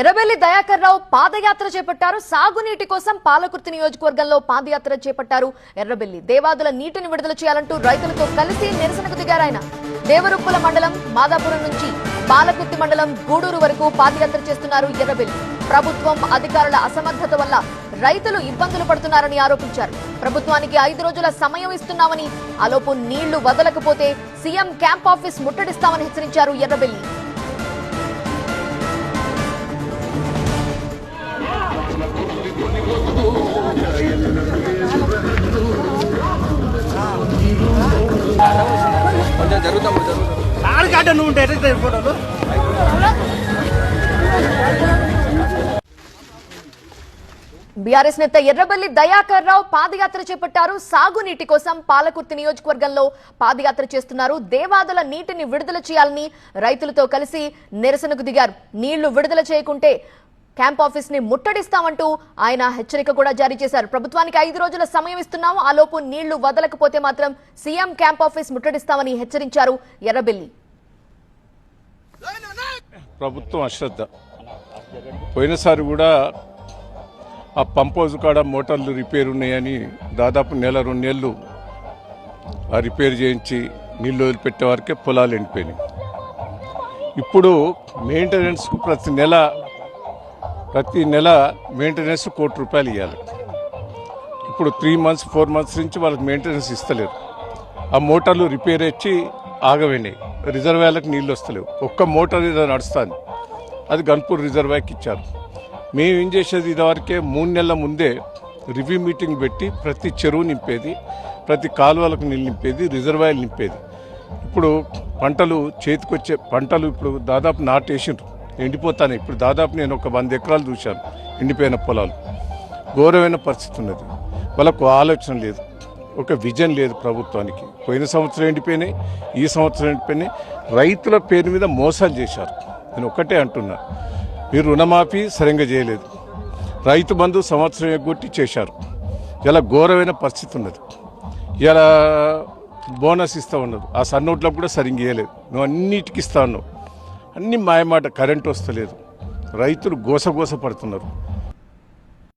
ఎర్రబెల్లి దయాకర్ రావు పాదయాత్ర చేపట్టారు. సాగునీటి కోసం పాలకుర్తి నియోజకవర్గంలో పాదయాత్ర చేపట్టారు. ఎర్రబెల్లి దేవాదుల నీటిని విడుదల చేయాలంటూ రైతులతో కలిసి నిరసనకు దిగారు ఆయన. దేవరుప్పుల మండలం మాదాపురం నుంచి పాలకుర్తి మండలం గూడూరు వరకు పాదయాత్ర చేస్తున్నారు ఎర్రబెల్లి. ప్రభుత్వం అధికారుల అసమర్థత వల్ల రైతులు ఇబ్బందులు పడుతున్నారని ఆరోపించారు. ప్రభుత్వానికి ఐదు రోజుల సమయం ఇస్తున్నామని ఆలోపు నీళ్ళు వదలకపోతే సీఎం క్యాంప్ ఆఫీస్ ముట్టడిస్తామని హెచ్చరించారు ఎర్రబెల్లి. కొంచెం జరుగుతాం నువ్వు ఉంటే ఎట్లా ఫోటోలు బీఆర్ఎస్ నేత ఎర్రబల్లి దయాకర్ రావు పాదయాత్ర చేపట్టారు. సాగునీటి కోసం పాలకుర్తి నియోజకవర్గంలో పాదయాత్ర చేస్తున్నారు. దేవాదుల నీటిని విడుదల చేయాలని రైతులతో కలిసి నిరసనకు దిగారు. నీళ్ళు విడుదల చేయకుంటే క్యాంప్ ఆఫీస్ని ముట్టడిస్తామంటూ ఆయన హెచ్చరిక కూడా జారీ చేశారు. ప్రభుత్వానికి ఐదు రోజుల సమయం ఇస్తున్నాము. ఆలోపు నీళ్ళు వదలకపోతే మాత్రం సీఎం క్యాంప్ ఆఫీస్ ముట్టడిస్తామని హెచ్చరించారు ఎర్రబెల్లి. ప్రభుత్వం అశ్రద్ధ. పోయినసారి కూడా ఆ పంప్ హౌస్ కాడ మోటార్లు రిపేర్ ఉన్నాయని దాదాపు నెల రెండు నెలలు ఆ రిపేర్ చేయించి నీళ్ళు వదిలిపెట్టే వరకే పొలాలు ఎండిపోయినాయి. ఇప్పుడు మెయింటెనెన్స్కు ప్రతి నెల ప్రతి నెల మెయింటెనెన్స్ కోటి రూపాయలు ఇవ్వాలి ఇప్పుడు త్రీ మంత్స్ ఫోర్ మంత్స్ నుంచి వాళ్ళకి మెయింటెనెన్స్ ఇస్తలేరు. ఆ మోటార్లు రిపేర్ ఇచ్చి ఆగపోయినాయి రిజర్వాయర్లకు నీళ్ళు వస్తలేవు. ఒక్క మోటార్ ఏదో నడుస్తుంది. అది గన్పూర్ రిజర్వాయర్కి ఇచ్చారు. మేము ఏం చేసేది ఇదివరకే మూడు నెలల ముందే రివ్యూ మీటింగ్ పెట్టి ప్రతి చెరువు నింపేది ప్రతి కాలువలకు నీళ్ళు నింపేది రిజర్వాయర్లు నింపేది. ఇప్పుడు పంటలు చేతికొచ్చే పంటలు ఇప్పుడు దాదాపు నాటేసిండ్రు ఎండిపోతాను. ఇప్పుడు దాదాపు నేను ఒక వంద ఎకరాలు చూశాను ఎండిపోయిన పొలాలు. ఘోరమైన పరిస్థితి ఉన్నది. వాళ్ళకు ఆలోచన లేదు. ఒక విజన్ లేదు ప్రభుత్వానికి. పోయిన సంవత్సరం ఎండిపోయినాయి ఈ సంవత్సరం ఎండిపోయినాయి. రైతుల పేరు మీద మోసం చేశారు. నేను ఒక్కటే అంటున్నా. మీరు రుణమాఫీ సరిగ్గా చేయలేదు. రైతు బంధు సంవత్సరం ఎగ్గొట్టి చేశారు. ఇలా ఘోరమైన పరిస్థితి ఉన్నది. ఇలా బోనస్ ఇస్తా ఉన్నది ఆ సన్నోట్లకు కూడా సరిగ్గా ఇవ్వలేదు నువ్వు అన్నిటికి ఇస్తా ఉన్నావు అన్ని మాయమాట కరెంట్ వస్తలేదు. రైతులు గోసగోస పడుతున్నారు.